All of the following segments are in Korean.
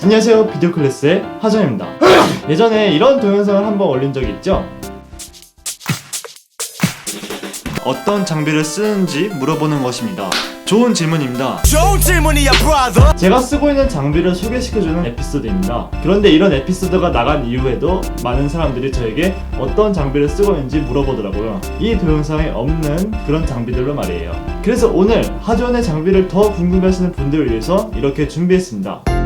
안녕하세요 비디오 클래스의 하정입니다 예전에 이런 동영상을 한번 올린 적이 있죠 어떤 장비를 쓰는지 물어보는 것입니다 좋은 질문입니다 좋은 질문이야 brother 제가 쓰고 있는 장비를 소개시켜주는 에피소드입니다. 그런데 이런 에피소드가 나간 이후에도 많은 사람들이 저에게 어떤 장비를 쓰고 있는지 물어보더라고요. 이 동영상에 없는 그런 장비들로 말이에요. 그래서 오늘 하존의 장비를 더 궁금해하시는 분들을 위해서 이렇게 준비했습니다.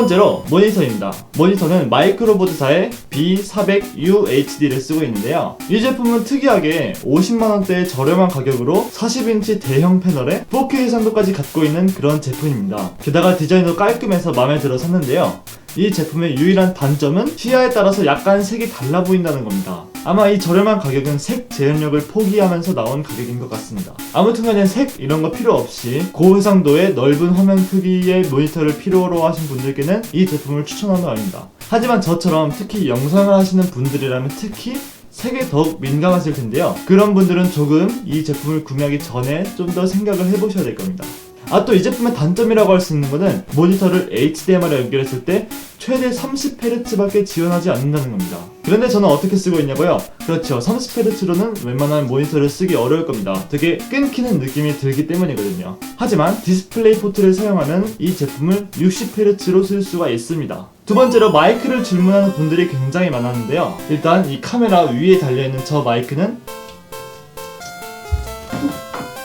번째로 모니터입니다. 모니터는 마이크로보드사의 B400UHD를 쓰고 있는데요. 이 제품은 특이하게 50만원대의 저렴한 가격으로 40인치 대형 패널에 4K 해상도까지 갖고 있는 그런 제품입니다. 게다가 디자인도 깔끔해서 마음에 들어 샀는데요. 이 제품의 유일한 단점은 시야에 따라서 약간 색이 달라 보인다는 겁니다. 아마 이 저렴한 가격은 색 재현력을 포기하면서 나온 가격인 것 같습니다. 아무튼 간에 색 이런 거 필요 없이 고해상도의 넓은 화면 크기의 모니터를 필요로 하신 분들께는 이 제품을 추천하는 아닙니다. 하지만 저처럼 특히 영상을 하시는 분들이라면 특히 색에 더욱 민감하실 텐데요. 그런 분들은 조금 이 제품을 구매하기 전에 좀 더 생각을 해보셔야 될 겁니다. 아 또 이 제품의 단점이라고 할 수 있는 거는 모니터를 HDMI로 연결했을 때 최대 30Hz밖에 지원하지 않는다는 겁니다. 그런데 저는 어떻게 쓰고 있냐고요? 그렇죠. 30Hz로는 웬만한 모니터를 쓰기 어려울 겁니다. 되게 끊기는 느낌이 들기 때문이거든요. 하지만 디스플레이 포트를 사용하면 이 제품을 60Hz로 쓸 수가 있습니다. 두 번째로 마이크를 질문하는 분들이 굉장히 많았는데요. 일단 이 카메라 위에 달려있는 저 마이크는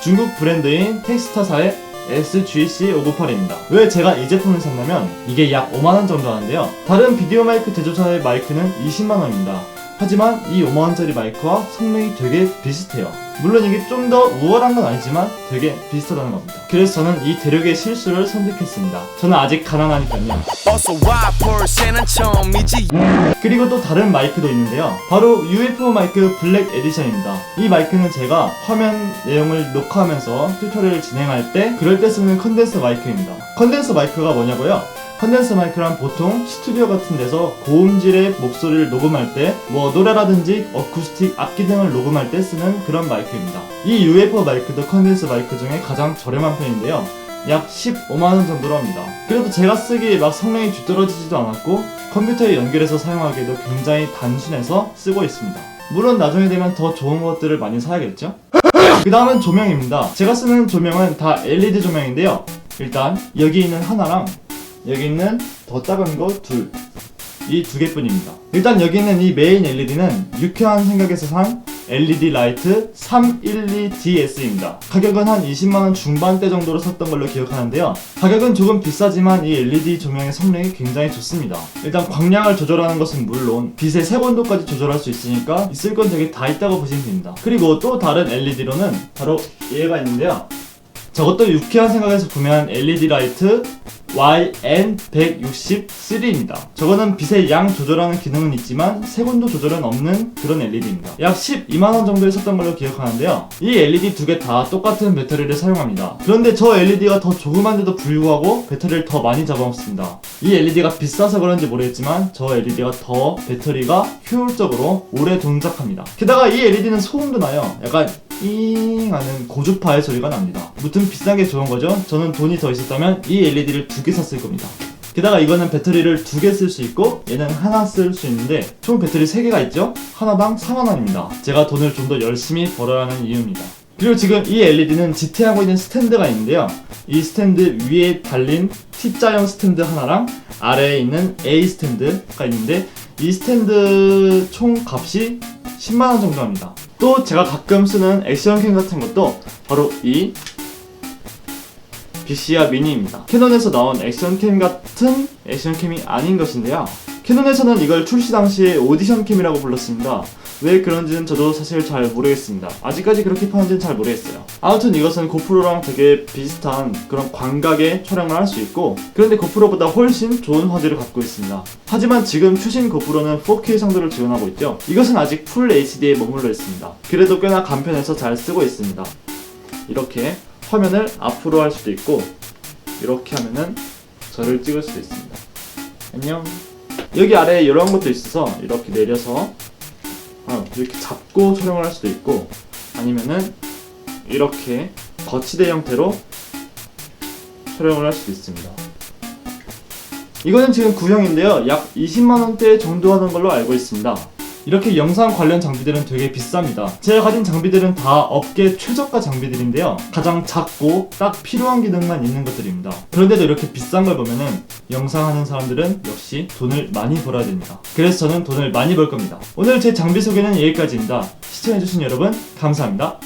중국 브랜드인 텍스타사의 SGC598입니다. 왜 제가 이 제품을 샀냐면 이게 약 5만원 정도 하는데요. 다른 비디오 마이크 제조사의 마이크는 20만원입니다. 하지만 이 5만원짜리 마이크와 성능이 되게 비슷해요. 물론 이게 좀 더 우월한 건 아니지만 되게 비슷하다는 겁니다. 그래서 저는 이 대륙의 실수를 선택했습니다. 저는 아직 가난하니까요. 그리고 또 다른 마이크도 있는데요. 바로 UFO 마이크 블랙 에디션입니다. 이 마이크는 제가 화면 내용을 녹화하면서 튜토리얼을 진행할 때 그럴 때 쓰는 컨덴서 마이크입니다. 컨덴서 마이크가 뭐냐고요? 컨덴서 마이크란 보통 스튜디오 같은 데서 고음질의 목소리를 녹음할 때 뭐 노래라든지 어쿠스틱 악기 등을 녹음할 때 쓰는 그런 마이크 입니다. 이 UFO 마이크도 컨덴서 마이크 중에 가장 저렴한 편인데요. 약 15만원 정도로 합니다. 그래도 제가 쓰기에 막 성능이 뒤떨어지지도 않았고 컴퓨터에 연결해서 사용하기에도 굉장히 단순해서 쓰고 있습니다. 물론 나중에 되면 더 좋은 것들을 많이 사야겠죠? 그 다음은 조명입니다. 제가 쓰는 조명은 다 LED 조명인데요. 일단 여기 있는 하나랑 여기 있는 더 작은 거 둘. 이 두 개뿐입니다. 일단 여기 있는 이 메인 LED는 유쾌한 생각에서 산 LED 라이트 312DS입니다. 가격은 한 20만원 중반대 정도로 샀던 걸로 기억하는데요. 가격은 조금 비싸지만 이 LED 조명의 성능이 굉장히 좋습니다. 일단 광량을 조절하는 것은 물론 빛의 색온도까지 조절할 수 있으니까 있을 건 되게 다 있다고 보시면 됩니다. 그리고 또 다른 LED로는 바로 얘가 있는데요. 저것도 유쾌한 생각에서 구매한 LED 라이트 YN163입니다. 저거는 빛의 양 조절하는 기능은 있지만 색온도 조절은 없는 그런 LED입니다. 약 12만원 정도에 샀던 걸로 기억하는데요. 이 LED 두 개 다 똑같은 배터리를 사용합니다. 그런데 저 LED가 더 조그만데도 불구하고 배터리를 더 많이 잡아먹습니다. 이 LED가 비싸서 그런지 모르겠지만 저 LED가 더 배터리가 효율적으로 오래 동작합니다. 게다가 이 LED는 소음도 나요. 약간 잉 하는 고주파의 소리가 납니다. 무튼 비싼 게 좋은 거죠. 저는 돈이 더 있었다면 이 LED를 두 개 샀을 겁니다. 게다가 이거는 배터리를 두 개 쓸 수 있고 얘는 하나 쓸 수 있는데 총 배터리 세 개가 있죠? 하나당 4만원입니다. 제가 돈을 좀 더 열심히 벌어야 하는 이유입니다. 그리고 지금 이 LED는 지탱하고 있는 스탠드가 있는데요. 이 스탠드 위에 달린 T자형 스탠드 하나랑 아래에 있는 A 스탠드가 있는데 이 스탠드 총 값이 10만원 정도 합니다. 또 제가 가끔 쓰는 액션 캠 같은 것도 바로 이 BCR 미니입니다. 캐논에서 나온 액션캠 같은 액션캠이 아닌 것인데요. 캐논에서는 이걸 출시 당시에 오디션캠이라고 불렀습니다. 왜 그런지는 저도 사실 잘 모르겠습니다. 아직까지 그렇게 파는지는 잘 모르겠어요. 아무튼 이것은 고프로랑 되게 비슷한 그런 광각의 촬영을 할 수 있고 그런데 고프로보다 훨씬 좋은 화질을 갖고 있습니다. 하지만 지금 추신 고프로는 4K 상도를 지원하고 있죠. 이것은 아직 풀 HD에 머물러 있습니다. 그래도 꽤나 간편해서 잘 쓰고 있습니다. 이렇게 화면을 앞으로 할 수도 있고 이렇게 하면은 저를 찍을 수도 있습니다. 안녕. 여기 아래에 이런 것도 있어서 이렇게 내려서 어, 이렇게 잡고 촬영을 할 수도 있고 아니면은 이렇게 거치대 형태로 촬영을 할 수도 있습니다. 이거는 지금 구형인데요. 약 20만원대 정도 하는 걸로 알고 있습니다. 이렇게 영상 관련 장비들은 되게 비쌉니다. 제가 가진 장비들은 다 업계 최저가 장비들인데요. 가장 작고 딱 필요한 기능만 있는 것들입니다. 그런데도 이렇게 비싼 걸 보면은 영상 하는 사람들은 역시 돈을 많이 벌어야 됩니다. 그래서 저는 돈을 많이 벌 겁니다. 오늘 제 장비 소개는 여기까지입니다. 시청해주신 여러분 감사합니다.